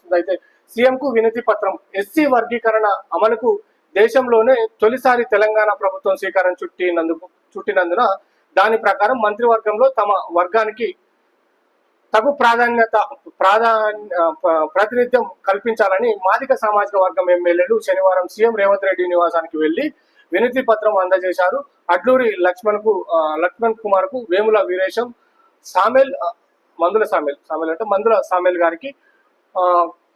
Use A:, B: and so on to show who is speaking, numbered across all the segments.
A: జరుగుతుంది అయితే సీఎం కు వినతి పత్రం ఎస్సీ వర్గీకరణ అమలుకు దేశంలోనే తొలిసారి తెలంగాణ ప్రభుత్వం శ్రీకారం చుట్టినందుకు చుట్టినందున దాని ప్రకారం మంత్రివర్గంలో తమ వర్గానికి తగు ప్రాధాన్యత ప్రాధాన్య ప్రాతినిధ్యం కల్పించాలని మాదిక సామాజిక వర్గం ఎమ్మెల్యేలు శనివారం సీఎం రేవంత్ రెడ్డి నివాసానికి వెళ్ళి వినతి పత్రం అందజేశారు. అడ్లూరి లక్ష్మణ్కు లక్ష్మణ్ కుమార్కు వేముల వీరేశం సామెల్ మందుల సామెల్ సామెల్ అంటే మందుల సామెల్ గారికి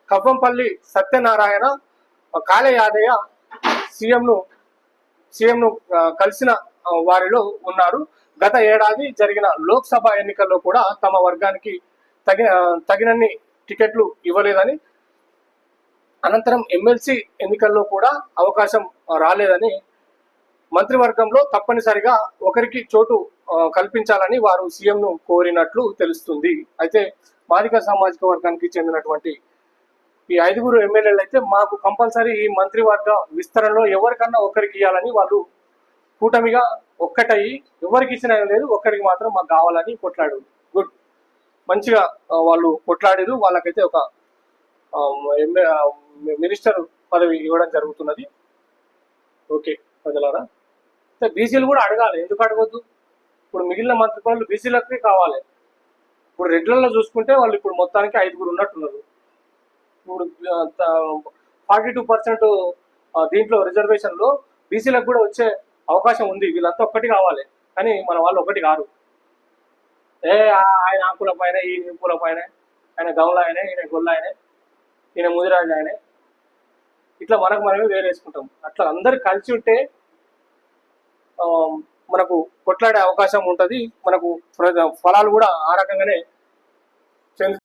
A: కవ్వంపల్లి సత్యనారాయణ కాళయాదయ్య కాళ యాదయ్య సీఎంను సీఎంను కలిసిన వారిలో ఉన్నారు. గత ఏడాది జరిగిన లోక్సభ ఎన్నికల్లో కూడా తమ వర్గానికి తగిన తగినన్ని టికెట్లు ఇవ్వలేదని అనంతరం ఎమ్మెల్సీ ఎన్నికల్లో కూడా అవకాశం రాలేదని మంత్రివర్గంలో తప్పనిసరిగా ఒకరికి చోటు కల్పించాలని వారు సీఎంను కోరినట్లు తెలుస్తుంది. అయితే మాదిక సామాజిక వర్గానికి చెందినటువంటి ఈ ఐదుగురు ఎమ్మెల్యేలు అయితే మాకు కంపల్సరీ ఈ మంత్రివర్గ విస్తరణలో ఎవరికన్నా ఒకరికి ఇవ్వాలని వాళ్ళు కూటమిగా ఒక్కటయ్యి ఎవరికి ఇచ్చిన లేదు ఒక్కరికి మాత్రం మాకు కావాలని కొట్లాడు గుడ్. మంచిగా వాళ్ళు కొట్లాడారు. వాళ్ళకైతే ఒక ఎమ్మె- మినిస్టర్ పదవి ఇవ్వడం జరుగుతున్నది. ఓకే ప్రజలారా. అయితే బీసీలు కూడా అడగాలి. ఎందుకు అడగద్దు? ఇప్పుడు మిగిలిన మంత్రి పనులు బీసీలకి కావాలి. ఇప్పుడు రెడ్లలో చూసుకుంటే వాళ్ళు ఇప్పుడు మొత్తానికి ఐదుగురు ఉన్నట్టున్నారు. ఇప్పుడు ఫార్టీ టూ పర్సెంట్ దీంట్లో రిజర్వేషన్లో బీసీలకు కూడా వచ్చే అవకాశం ఉంది. వీళ్ళంతా ఒక్కటి కావాలి. కానీ మన వాళ్ళు ఒకటి కారు. ఏ ఆ- ఆయన ఆకుల పైన ఈ పూల పైన ఆయన గౌల ఆయన ఈయన గొల్ల ఆయన ఈయన ముదిరాజు ఆయన. ఇట్లా మనకు మనమే వేరేసుకుంటాం. అట్లా అందరు కలిసి ఉంటే మనకు కొట్లాడే అవకాశం ఉంటుంది. మనకు ఫలాలు కూడా ఆ రకంగానే చెందు